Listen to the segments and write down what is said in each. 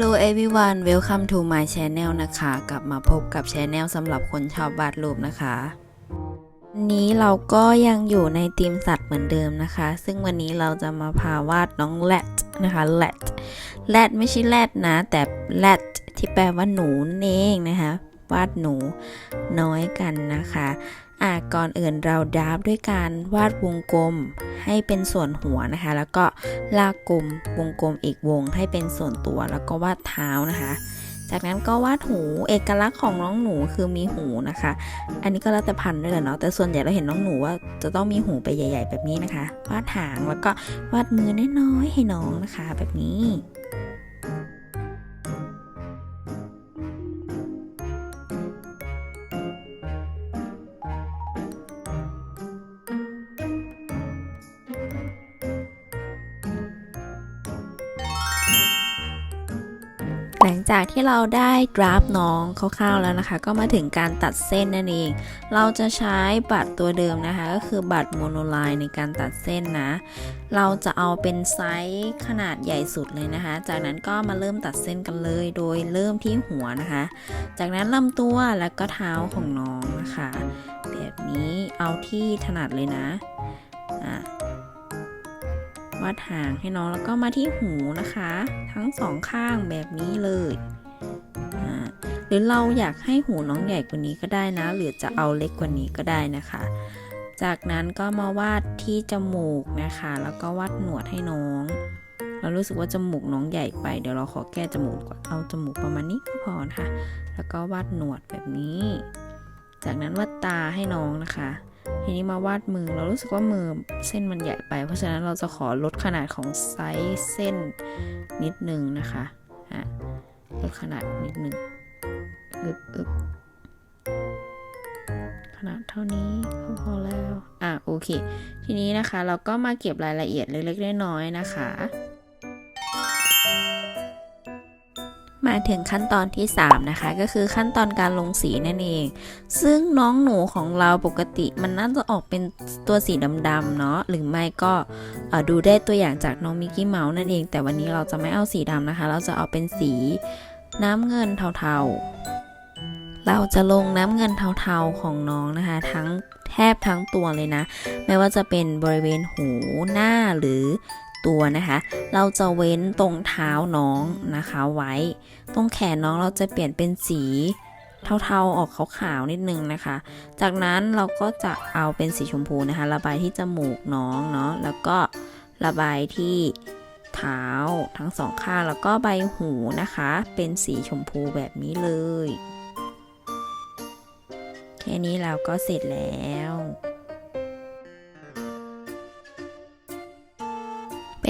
Hello everyone welcome to my channel นะคะ กลับมาพบกับ channel สำหรับคนชอบวาดรูปนะคะวันนี้เราก็ยังอยู่ในทีมสัตว์เหมือนเดิมนะคะ ซึ่งวันนี้เราจะมาพาวาดน้องแรดนะคะแรดแรดไม่ใช่แรดนะ แต่แรดที่แปลว่าหนูนั่นเองนะคะ วาดหนูน้อยกันนะคะอะก่อนอื่นเราดราฟด้วยการวาดวงกลมให้เป็นส่วนหัวนะคะ แล้วก็ลากกลมวงกลมอีกวงให้เป็นส่วนตัวแล้วก็วาดเท้านะคะ จากนั้นก็วาดหูเอกลักษณ์ของน้องหนูคือมีหูนะคะ อันนี้ก็แล้วแต่พันธุ์ด้วยแหละเนาะแต่ส่วนใหญ่เราเห็นน้องหนูว่าจะต้องมีหูไปใหญ่ ๆ แบบนี้นะคะ วาดหางแล้วก็วาดมือน้อยๆให้น้องนะคะ แบบนี้ จากที่เราได้ดราฟน้องคร่าวๆแล้วนะคะ ก็มาถึงการตัดเส้นนั่นเอง เราจะใช้บัตรตัวเดิมนะคะ ก็คือบัตรโมโนไลน์ในการตัดเส้นนะ เราจะเอาเป็นไซส์ขนาดใหญ่สุดเลยนะคะ จากนั้นก็มาเริ่มตัดเส้นกันเลย โดยเริ่มที่หัวนะคะ จากนั้นลำตัวแล้วก็เท้าของน้องนะคะ แบบนี้เอาที่ถนัดเลยนะอะ วาดหางให้น้องแล้วก็มาที่หูนะคะ ทั้งสองข้างแบบนี้เลยหรือเราอยากให้หูน้องใหญ่กว่านี้ก็ได้นะ หรือจะเอาเล็กกว่านี้ก็ได้นะคะ จากนั้นก็มาวาดที่จมูกนะคะ แล้วก็วาดหนวดให้น้อง เรารู้สึกว่าจมูกน้องใหญ่ไป เดี๋ยวเราขอแก้จมูกก่อนเอาจมูกประมาณนี้ก็พอนะคะ แล้วก็วาดหนวดแบบนี้ จากนั้นวาดตาให้น้องนะคะทีนี้มาวาดมือเรารู้สึกว่ามือเส้นมันใหญ่ไป เพราะฉะนั้นเราจะขอลดขนาดของไซส์เส้นนิดนึงนะคะอะลดขนาดนิดนึงอึบอึบขนาดเท่านี้ก็พอแล้ว อะโอเค ทีนี้นะคะเราก็มาเก็บรายละเอียดเล็กๆน้อยๆนะคะ มาถึงขั้นตอนที่ 3 นะคะ ก็คือขั้นตอนการลงสีนั่นเอง ซึ่งน้องหนูของเราปกติมันน่าจะออกเป็นตัวสีดำๆเนาะหรือไม่ก็ดูได้ตัวอย่างจากน้องมิกกี้เมาส์นั่นเอง แต่วันนี้เราจะไม่เอาสีดำนะคะ เราจะเอาเป็นสีน้ำเงินเทาๆ เราจะลงน้ำเงินเทาๆของน้องนะคะ ทั้งแทบทั้งตัวเลยนะ ไม่ว่าจะเป็นบริเวณหูหน้าหรือ ตัวนะคะ เราจะเว้นตรงเท้าน้องนะคะไว้ ตรงแขนน้องเราจะเปลี่ยนเป็นสีเทาๆออกขาวๆนิดนึงนะคะ จากนั้นเราก็จะเอาเป็นสีชมพูนะคะ ระบายที่จมูกน้องเนาะ แล้วก็ระบายที่เท้าทั้งสองข้าง แล้วก็ใบหูนะคะ เป็นสีชมพูแบบนี้เลย แค่นี้เราก็เสร็จแล้ว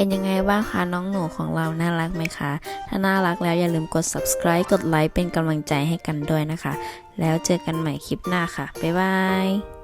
เป็นยังไงบ้างคะน้องหนูของเราน่ารักไหมคะ ถ้าน่ารักแล้วอย่าลืมกด subscribe กดไลค์เป็นกำลังใจให้กันด้วยนะคะ แล้วเจอกันใหม่คลิปหน้าค่ะ บ๊ายบาย